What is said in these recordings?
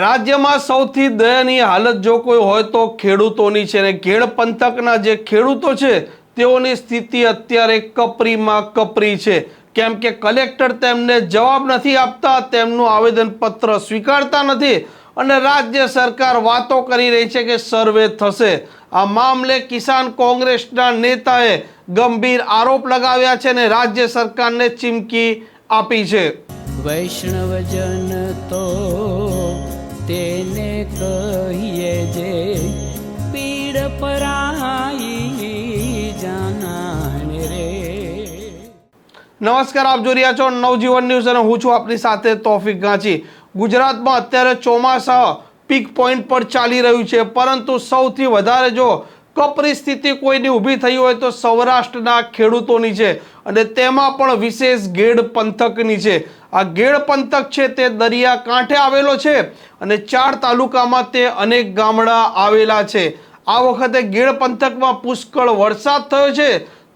રાજ્યમાં સૌથી દયનીય હાલત જો કોઈ હોય તો ખેડૂતોની છે ને ખેડ પંથકના જે ખેડૂતો છે, તેઓની સ્થિતિ અત્યારે કપરીમાં કપરી છે. કેમ કે કલેક્ટર તેમને જવાબ નથી આપતા, તેમનું આવેદનપત્ર સ્વીકારતા નથી અને રાજ્ય સરકાર વાતો કરી રહી છે કે સર્વે થશે. આ મામલે કિસાન કોંગ્રેસના નેતાએ ગંભીર આરોપ લગાવ્યા છે અને રાજ્ય સરકારને ચીમકી આપી છે. વૈષ્ણવજન તો કહીએ જે પીડ પરાઈ જાનાને રે. નમસ્કાર, આપ જોઈ રહ્યા છો નવજીવન ન્યૂઝ અને હું છું આપની સાથે તોફિક ગાંચી. ગુજરાતમાં અત્યારે ચોમાસા પીક પોઈન્ટ પર ચાલી રહ્યું છે, પરંતુ સૌથી વધારે જો કપરી સ્થિતિ કોઈની ઊભી થઈ હોય તો સૌરાષ્ટ્રના ખેડૂતોની છે. અને તેમાં પણ વિશેષ ગેડ પંથકની છે. આ ગેડ પંથક છે તે દરિયા કાંઠે આવેલો છે અને ચાર તાલુકામાં તે અનેક ગામડા આવેલા છે. આ વખતે ગેડ પંથકમાં પુષ્કળ વરસાદ થયો છે.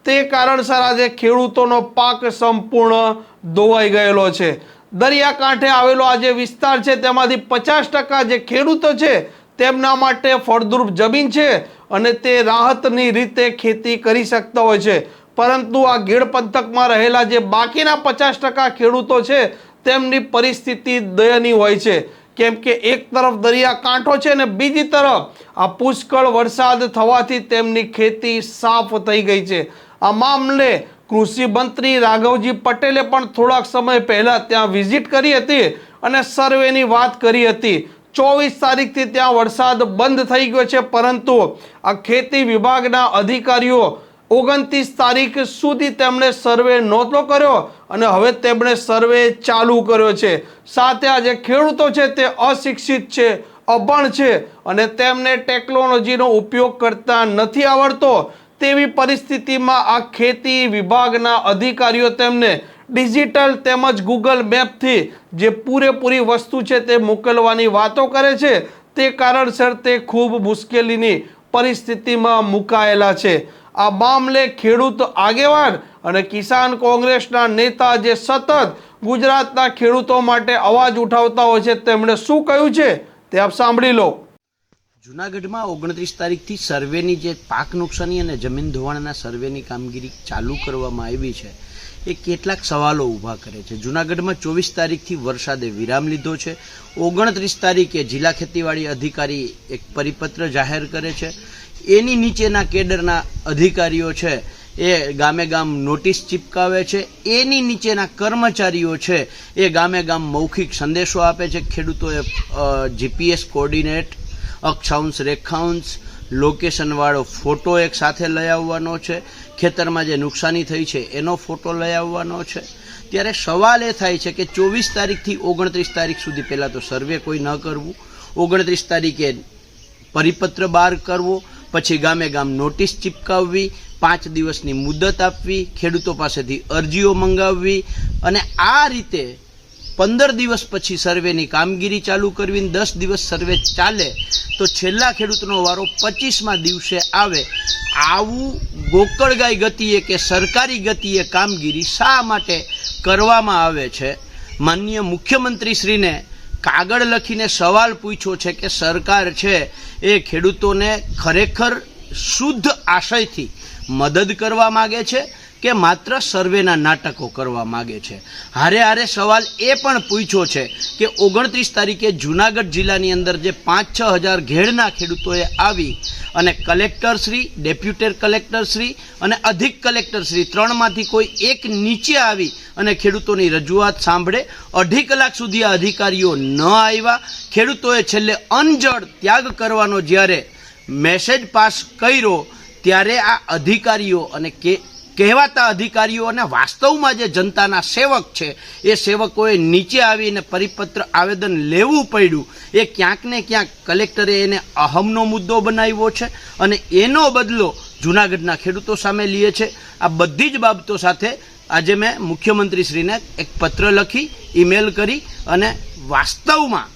તે કારણસર આજે ખેડૂતોનો પાક સંપૂર્ણ ધોવાઈ ગયેલો છે. દરિયાકાંઠે આવેલો આ જે વિસ્તાર છે તેમાંથી પચાસ ટકા જે ખેડૂતો છે તેમના માટે ફળદ્રુપ જમીન છે અને તે રાહતની રીતે ખેતી કરી શકતા હોય છે. પરંતુ આ ગીડ પંથકમાં રહેલા જે બાકીના પચાસ ટકા ખેડૂતો છે, તેમની પરિસ્થિતિ દયનીય હોય છે. કેમ કે એક તરફ દરિયાકાંઠો છે ને બીજી તરફ આ પુષ્કળ વરસાદ થવાથી તેમની ખેતી સાફ થઈ ગઈ છે. આ મામલે કૃષિ મંત્રી રાઘવજી પટેલે પણ થોડાક સમય પહેલાં ત્યાં વિઝિટ કરી હતી અને સર્વેની વાત કરી હતી. ચોવીસ તારીખથી ત્યાં વરસાદ બંધ થઈ ગયો છે, પરંતુ આ ખેતી વિભાગના અધિકારીઓ ઓગણત્રીસ તારીખ સુધી તેમણે સર્વે નહોતો કર્યો અને હવે તેમણે સર્વે ચાલુ કર્યો છે. સાથે આ જે ખેડૂતો છે તે અશિક્ષિત છે, અભણ છે અને તેમને ટેકનોલોજીનો ઉપયોગ કરતા નથી આવડતો તેવી પરિસ્થિતિમાં આ ખેતી વિભાગના અધિકારીઓ તેમને ડિજિટલ તેમજ ગૂગલ મેપથી જે પૂરેપૂરી વસ્તુ છે તે મોકલવાની વાતો કરે છે. તે કારણસર તે ખૂબ મુશ્કેલીની પરિસ્થિતિમાં મુકાયેલા છે. આ મામલે ખેડૂત આગેવાન અને કિસાન કોંગ્રેસના નેતા જે સતત ગુજરાતના ખેડૂતો માટે અવાજ ઉઠાવતા હોય છે, તેમણે શું કહ્યું છે તે આપ સાંભળી લો. જુનાગઢમાં ઓગણત્રીસ તારીખથી સર્વેની જે પાક નુકસાની અને જમીન ધોવાણના સર્વેની કામગીરી ચાલુ કરવામાં આવી છે, એ કેટલાક સવાલો ઊભા કરે છે. જુનાગઢમાં ચોવીસ તારીખથી વરસાદે વિરામ લીધો છે. ઓગણત્રીસ તારીખે જિલ્લા ખેતીવાડી અધિકારી એક પરિપત્ર જાહેર કરે છે. એની નીચેના કેડરના અધિકારીઓ છે, એ ગામે ગામ નોટિસ ચિપકાવે છે, એની નીચેના કર્મચારીઓ છે, એ ગામે ગામ મૌખિક સંદેશો આપે છે. ખેડૂતોએ જીપીએસ કોર્ડિનેટ, અક્ષાંશ રેખાંશ લોકેશનવાળો ફોટો એક સાથે લઈ આવવાનો છે. ખેતરમાં જે નુકસાની થઈ છે, એનો ફોટો લઈ આવવાનો છે. ત્યારે સવાલ એ થાય છે કે ચોવીસ તારીખથી ઓગણત્રીસ તારીખ સુધી પહેલાં તો સર્વે કોઈ ન કરવું. ઓગણત્રીસ તારીખે પરિપત્ર બહાર કરવો. પછી ગામે ગામ નોટિસ ચિપકાવવી, પાંચ દિવસની મુદત આપવી, ખેડૂતો પાસેથી અરજીઓ મંગાવવી અને આ રીતે પંદર દિવસ પછી સર્વેની કામગીરી ચાલુ કરવી દસ દિવસ સર્વે ચાલે તો છેલ્લા ખેડૂતનો વારો પચીસમાં દિવસે આવે. આવું ગોકળગાય ગતિએ કે સરકારી ગતિએ કામગીરી શા માટે કરવામાં આવે છે? માનનીય મુખ્યમંત્રીશ્રીને કાગળ લખીને સવાલ પૂછ્યો છે કે સરકાર છે એ ખેડૂતોને ખરેખર શુદ્ધ આશયથી મદદ કરવા માગે છે? કે માત્ર સર્વેના નાટકો કરવા માગે છે. હારે હારે સવાલ એ પણ પૂછ્યો છે કે ઓગણત્રીસ તારીખે જુનાગઢ જિલ્લાની અંદર જે પાંચ છ હજાર ઘેડના ખેડૂતોએ આવી અને કલેક્ટરશ્રી ડેપ્યુટેડ કલેક્ટરશ્રી અને અધિક કલેક્ટરશ્રી ત્રણમાંથી કોઈ એક નીચે આવી અને ખેડૂતોની રજૂઆત સાંભળે, અઢી કલાક સુધી આ અધિકારીઓ ન આવ્યા. ખેડૂતોએ છેલ્લે અનજળ ત્યાગ કરવાનો જ્યારે મેસેજ પાસ કર્યો, ત્યારે આ અધિકારીઓ અને કે કહેવાતા અધિકારીઓ અને વાસ્તવમાં જે જનતાના સેવક છે, એ સેવકોએ નીચે આવીને પરિપત્ર આવેદન લેવું પડ્યું. એ ક્યાંક ને ક્યાંક કલેક્ટરે એને અહમનો મુદ્દો બનાવ્યો છે અને એનો બદલો જૂનાગઢના ખેડૂતો સામે લીએ છે. આ બધી જ બાબતો સાથે આજે મેં મુખ્યમંત્રીશ્રીને એક પત્ર લખી, ઈમેલ કરી અને વાસ્તવમાં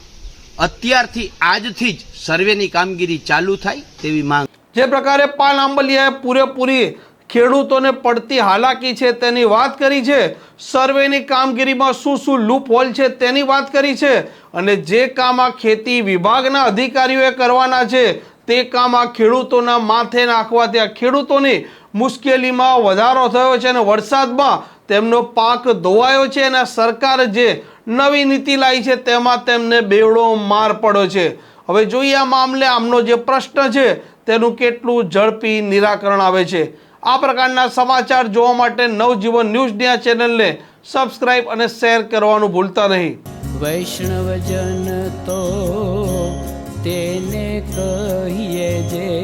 અત્યારથી આજથી જ સર્વેની કામગીરી ચાલુ થાય તેવી માંગ. જે પ્રકારે પાલ આંબલિયાએ પૂરેપૂરી ખેડૂતોને પડતી હાલાકી છે તેની વાત કરી છે. સર્વેની કામગીરીમાં શું શું લૂપ હોલ છે તેની વાત કરી છે. અને જે કામ આ ખેતી વિભાગના અધિકારીઓએ કરવાના છે, તે કામ આ ખેડૂતોના માથે નાખવાથી આ ખેડૂતોની મુશ્કેલીમાં વધારો થયો છે અને વરસાદમાં તેમનો પાક ધોવાયો છે અને સરકાર જે નવી નીતિ લાવી છે તેમાં તેમને બેવડો માર પડ્યો છે. હવે જોઈએ આ મામલે આમનો જે પ્રશ્ન છે, તેનું કેટલું ઝડપી નિરાકરણ આવે છે. આ પ્રકારના સમાચાર જોવા માટે નવજીવન ન્યૂઝની આ ચેનલને સબસ્ક્રાઇબ અને શેર કરવાનું ભૂલતા નહીં. વૈષ્ણવજન તો તેને કહીએ જે